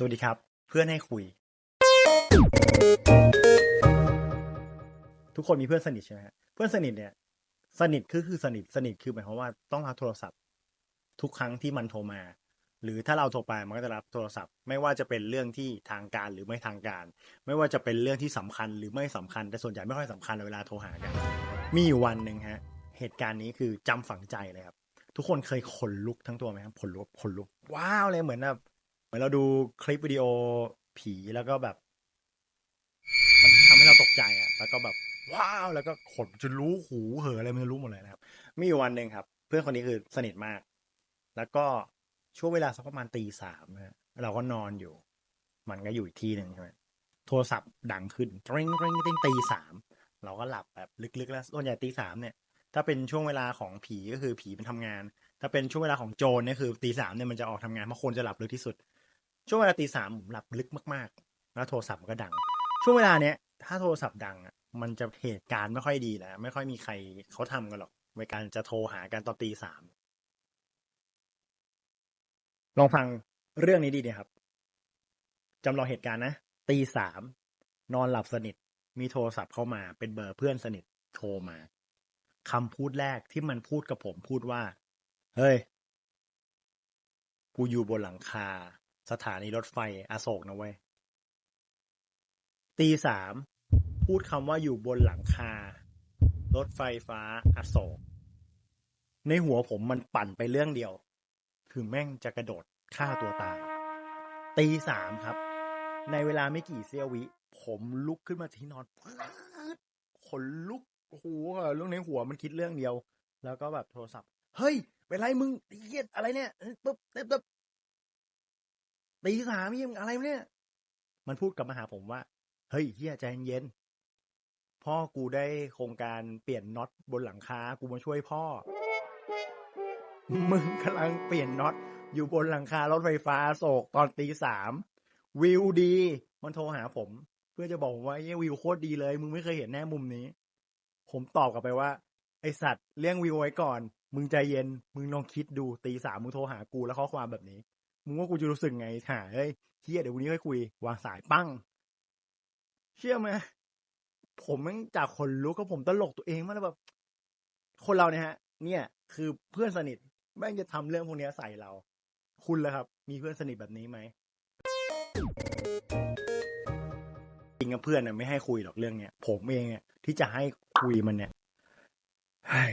สวัสดีครับ เพื่อนให้คุย ทุกคนมีเพื่อนสนิทใช่ไหมเพื่อนสนิทเนี่ย สนิทคือคือสนิทสนิทคือหมายความว่าต้องรับโทรศัพท์ ทุกครั้งที่มันโทรมา หรือถ้าเราโทรไปมันก็จะรับโทรศัพท์ ไม่ว่าจะเป็นเรื่องที่ทางการหรือไม่ทางการ ไม่ว่าจะเป็นเรื่องที่สำคัญหรือไม่สำคัญแต่ส่วนใหญ่ไม่ค่อยสำคัญเวลาโทรหากัน มีอยู่วันหนึ่งฮะ เหตุการณ์นี้คือจำฝังใจเลยครับทุกคนเคยขนลุกทั้งตัวไหมครับขนลุกขนลุกว้าวเลยเหมือนแบบ เหมือนเราดูคลิปวิดีโอผีแล้วก็แบบ มันทำให้เราตกใจอะ แล้วก็แบบ ว้าวแล้วก็ขนจนรู้หูเหออะไรไม่รู้หมดเลยนะครับ มีอยู่วันหนึ่งครับ เพื่อนคนนี้คือสนิทมาก แล้วก็ช่วงเวลาสักประมาณตีสามนะเราก็นอนอยู่ มันก็อยู่อีกที่หนึ่งใช่ไหมโทรศัพท์ดังขึ้นตริงตริงตริงตีสามเราก็หลับแบบลึกๆ แล้วส่วนใหญ่ตีสามเนี่ย ถ้าเป็นช่วงเวลาของผีก็คือผีมันทำงาน ถ้าเป็นช่วงเวลาของโจรเนี่ยคือตีสามเนี่ยมันจะออกทำงานเพราะคนจะหลับลึกที่สุด ช่วงเวลาตีสามผมหลับลึกมากๆ แล้วโทรศัพท์มันก็ดัง ช่วงเวลาเนี้ยถ้าโทรศัพท์ดังอะมันจะเหตุการณ์ไม่ค่อยดีแล้วไม่ค่อยมีใครเขาทำกันหรอกในการจะโทรหากันตอนตีสามลองฟังเรื่องนี้ดีเนี่ยครับจำลองเหตุการณ์นะตีสามนอนหลับสนิท มีโทรศัพท์เข้ามา เป็นเบอร์เพื่อนสนิทโทรมาคำพูดแรกที่มันพูดกับผมพูดว่า เฮ้ย กูอยู่บนหลังคา สถานีรถไฟอโศกนะเว้ยตีสามพูดคำว่าอยู่บนหลังคา รถไฟฟ้าอโศก ในหัวผมมันปั่นไปเรื่องเดียว คือแม่งจะกระโดดฆ่าตัวตายตีสามครับ ในเวลาไม่กี่เสี้ยววิ ผมลุกขึ้นมาที่นอนขนลุกโอ้โหเรื่องในหัวมันคิดเรื่องเดียว แล้วก็แบบโทรศัพท์ เฮ้ยเป็นไรมึงไอ้เหี้ยอะไรเนี่ยปุ๊บปุ๊บปุ๊บ ตีสามยังอะไรเนี่ย มันพูดกลับมาหาผมว่า เฮ้ยเฮียใจเย็น พ่อกูได้โครงการเปลี่ยนน็อตบนหลังคา กูมาช่วยพ่อ มึงกำลังเปลี่ยนน็อตอยู่บนหลังคารถไฟฟ้าโศกตอนตีสามวิวดี มันโทรหาผม เพื่อจะบอกผมว่าเฮ้ยวิวโคตรดีเลย มึงไม่เคยเห็นแน่มุมนี้ ผมตอบกลับไปว่า ไอสัตว์เลี้ยงวิวไว้ก่อน มึงใจเย็น มึงลองคิดดูตีสามมึงโทรหากูแล้วข้อความแบบนี้ มึงว่ากูจะรู้สึกไงหาเฮ้ยเฮียเดี๋ยววันนี้ค่อยคุย วางสายปั้ง เชื่อไหมผมแม่งจากคนลุกก็ผมตลกตัวเองมากเลยแบบ คนเราเนี่ยฮะ เนี่ย คือเพื่อนสนิทแม่งจะทำเรื่องพวกนี้ใส่เรา คุณล่ะครับ มีเพื่อนสนิทแบบนี้ไหมจริงกับเพื่อนน่ะไม่ให้คุยหรอกเรื่องเนี้ยผมเองอะที่จะให้คุยมันเนี่ยเฮ้ย